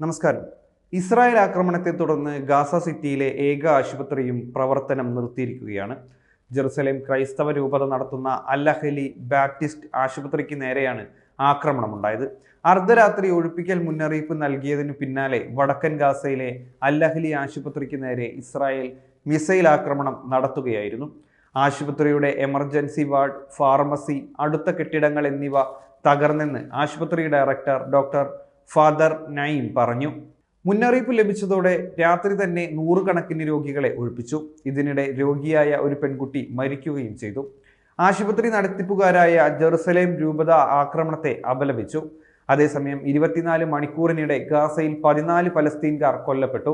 നമസ്കാരം. ഇസ്രായേൽ ആക്രമണത്തെ തുടർന്ന് ഗാസ സിറ്റിയിലെ ഏക ആശുപത്രിയും പ്രവർത്തനം നിർത്തിയിരിക്കുകയാണ്. ജെറുസലേം ക്രൈസ്തവ രൂപത നടത്തുന്ന അല്ലഹലി ബാപ്റ്റിസ്റ്റ് ആശുപത്രിക്ക് നേരെയാണ് ആക്രമണമുണ്ടായത്. അർദ്ധരാത്രി ഒഴിപ്പിക്കൽ മുന്നറിയിപ്പ് നൽകിയതിനു പിന്നാലെ വടക്കൻ ഗാസയിലെ അല്ലഹലി ആശുപത്രിക്ക് നേരെ ഇസ്രായേൽ മിസൈൽ ആക്രമണം നടത്തുകയായിരുന്നു. ആശുപത്രിയുടെ എമർജൻസി വാർഡ് ഫാർമസി അടുത്ത കെട്ടിടങ്ങൾ എന്നിവ തകർന്നെന്ന് ആശുപത്രി ഡയറക്ടർ ഡോക്ടർ ഫാദർ നയിം പറഞ്ഞു. മുന്നറിയിപ്പ് ലഭിച്ചതോടെ രാത്രി തന്നെ നൂറുകണക്കിന് രോഗികളെ ഒഴിപ്പിച്ചു. ഇതിനിടെ രോഗിയായ ഒരു പെൺകുട്ടി മരിക്കുകയും ചെയ്തു. ആശുപത്രി നടത്തിപ്പുകാരായ ജെറുസലേം രൂപത ആക്രമണത്തെ അപലപിച്ചു. അതേസമയം ഇരുപത്തിനാല് മണിക്കൂറിനിടെ ഗാസയിൽ പതിനാല് പലസ്തീൻകാർ കൊല്ലപ്പെട്ടു.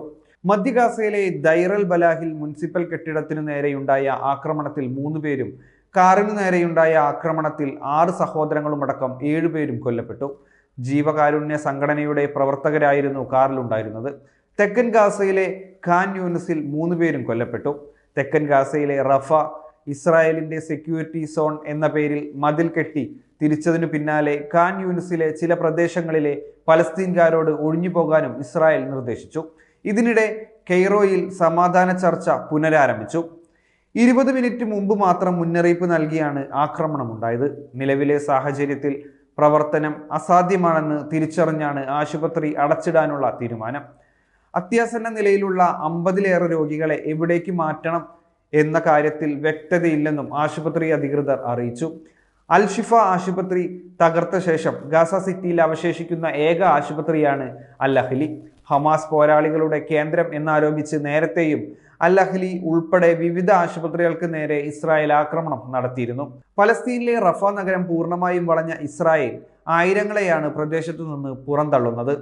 മധ്യ ഗാസയിലെ ദൈറൽ ബലാഹിൽ മുനിസിപ്പൽ കെട്ടിടത്തിനു നേരെയുണ്ടായ ആക്രമണത്തിൽ മൂന്ന് പേരും കാറിനു നേരെയുണ്ടായ ആക്രമണത്തിൽ ആറ് സഹോദരങ്ങളുമടക്കം ഏഴുപേരും കൊല്ലപ്പെട്ടു. ജീവകാരുണ്യ സംഘടനയുടെ പ്രവർത്തകരായിരുന്നു കാറിലുണ്ടായിരുന്നത്. തെക്കൻ ഗാസയിലെ ഖാൻ യൂനിസിൽ മൂന്ന് പേരും കൊല്ലപ്പെട്ടു. തെക്കൻ ഗാസയിലെ റഫ ഇസ്രായേലിന്റെ സെക്യൂരിറ്റി സോൺ എന്ന പേരിൽ മതിൽ കെട്ടി തിരിച്ചതിനു പിന്നാലെ ഖാൻ യൂനിസിലെ ചില പ്രദേശങ്ങളിലെ പലസ്തീൻകാരോട് ഒഴിഞ്ഞു പോകാനും ഇസ്രായേൽ നിർദ്ദേശിച്ചു. ഇതിനിടെ കെയ്റോയിൽ സമാധാന ചർച്ച പുനരാരംഭിച്ചു. ഇരുപത് മിനിറ്റ് മുമ്പ് മാത്രം മുന്നറിയിപ്പ് നൽകിയാണ് ആക്രമണമുണ്ടായത്. നിലവിലെ സാഹചര്യത്തിൽ പ്രവർത്തനം അസാധ്യമാണെന്ന് തിരിച്ചറിഞ്ഞാണ് ആശുപത്രി അടച്ചിടാനുള്ള തീരുമാനം. അത്യാസന്ന നിലയിലുള്ള അമ്പതിലേറെ രോഗികളെ എവിടേക്ക് മാറ്റണം എന്ന കാര്യത്തിൽ വ്യക്തതയില്ലെന്നും ആശുപത്രി അധികൃതർ അറിയിച്ചു. അൽഷിഫ ആശുപത്രി തകർത്ത ശേഷം ഗാസ സിറ്റിയിൽ അവശേഷിക്കുന്ന ഏക ആശുപത്രിയാണ് അൽ അഹ്ലി. ഹമാസ് പോരാളികളുടെ കേന്ദ്രം എന്നാരോപിച്ച് നേരത്തെയും അൽ അഹ്ലി ഉൾപ്പെടെ വിവിധ ആശുപത്രികൾക്ക് നേരെ ഇസ്രായേൽ ആക്രമണം നടത്തിയിരുന്നു. പലസ്തീനിലെ റഫ നഗരം പൂർണമായും വളഞ്ഞ ഇസ്രായേൽ ആയിരങ്ങളെയാണ് പ്രദേശത്തു നിന്ന് പുറന്തള്ളുന്നത്.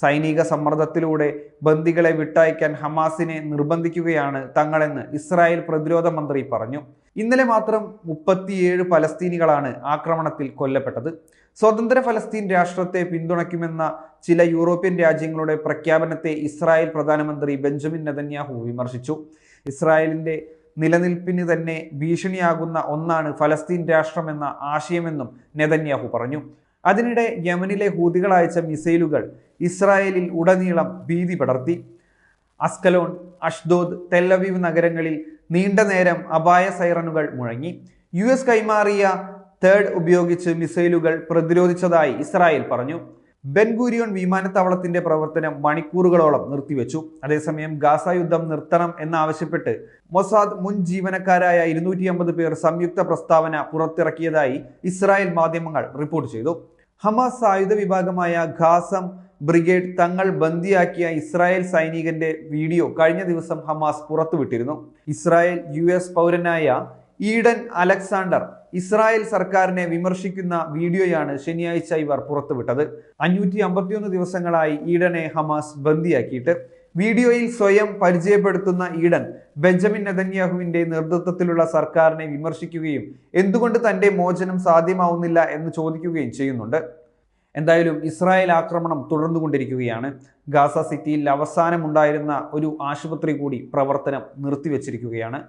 സൈനിക സമ്മർദ്ദത്തിലൂടെ ബന്ദികളെ വിട്ടയക്കാൻ ഹമാസിനെ നിർബന്ധിക്കുകയാണ് തങ്ങളെന്ന് ഇസ്രായേൽ പ്രതിരോധ മന്ത്രി പറഞ്ഞു. ഇന്നലെ മാത്രം മുപ്പത്തിയേഴ് പലസ്തീനികളാണ് ആക്രമണത്തിൽ കൊല്ലപ്പെട്ടത്. സ്വതന്ത്ര ഫലസ്തീൻ രാഷ്ട്രത്തെ പിന്തുണയ്ക്കുമെന്ന ചില യൂറോപ്യൻ രാജ്യങ്ങളുടെ പ്രഖ്യാപനത്തെ ഇസ്രായേൽ പ്രധാനമന്ത്രി ബെഞ്ചമിൻ നെതന്യാഹു വിമർശിച്ചു. ഇസ്രായേലിന്റെ നിലനിൽപ്പിന് തന്നെ ഭീഷണിയാകുന്ന ഒന്നാണ് ഫലസ്തീൻ രാഷ്ട്രമെന്ന ആശയമെന്നും നെതന്യാഹു പറഞ്ഞു. അതിനിടെ യമനിലെ ഹൂതികൾ അയച്ച മിസൈലുകൾ ഇസ്രായേലിൽ ഉടനീളം ഭീതി പടർത്തി. അസ്കലോൺ അഷ്ദോദ് തെല്ലവീവ് നഗരങ്ങളിൽ നീണ്ട നേരം അപായ സൈറനുകൾ മുഴങ്ങി. യു എസ് കൈമാറിയ തേർഡ് ഉപയോഗിച്ച് മിസൈലുകൾ പ്രതിരോധിച്ചതായി ഇസ്രായേൽ പറഞ്ഞു. ബെൻഗൂരിയോൺ വിമാനത്താവളത്തിന്റെ പ്രവർത്തനം മണിക്കൂറുകളോളം നിർത്തിവെച്ചു. അതേസമയം ഗാസ യുദ്ധം നിർത്തണം എന്നാവശ്യപ്പെട്ട് മൊസാദ് മുൻ ജീവനക്കാരായ ഇരുന്നൂറ്റി അമ്പത് പേർ സംയുക്ത പ്രസ്താവന പുറത്തിറക്കിയതായി ഇസ്രായേൽ മാധ്യമങ്ങൾ റിപ്പോർട്ട് ചെയ്തു. ഹമാസ് ആയുധ വിഭാഗമായ ഖാസം ബ്രിഗേഡ് തങ്ങൾ ബന്ദിയാക്കിയ ഇസ്രായേൽ സൈനികന്റെ വീഡിയോ കഴിഞ്ഞ ദിവസം ഹമാസ് പുറത്തുവിട്ടിരുന്നു. ഇസ്രായേൽ യു പൗരനായ ഈഡൻ അലക്സാണ്ടർ ഇസ്രായേൽ സർക്കാരിനെ വിമർശിക്കുന്ന വീഡിയോയാണ് ശനിയാഴ്ച ഇവർ പുറത്തുവിട്ടത്. അഞ്ഞൂറ്റി അമ്പത്തിയൊന്ന് ദിവസങ്ങളായി ഈഡനെ ഹമാസ് ബന്ദിയാക്കിയിട്ട് വീഡിയോയിൽ സ്വയം പരിചയപ്പെടുത്തുന്ന ഈഡൻ ബെഞ്ചമിൻ നെതന്യാഹുവിന്റെ നേതൃത്വത്തിലുള്ള സർക്കാരിനെ വിമർശിക്കുകയും എന്തുകൊണ്ട് തന്റെ മോചനം സാധ്യമാവുന്നില്ല എന്ന് ചോദിക്കുകയും ചെയ്യുന്നുണ്ട്. എന്തായാലും ഇസ്രായേൽ ആക്രമണം തുടർന്നുകൊണ്ടിരിക്കുകയാണ്. ഗാസ സിറ്റിയിൽ അവസാനമുണ്ടായിരുന്ന ഒരു ആശുപത്രി കൂടി പ്രവർത്തനം നിർത്തിവെച്ചിരിക്കുകയാണ്.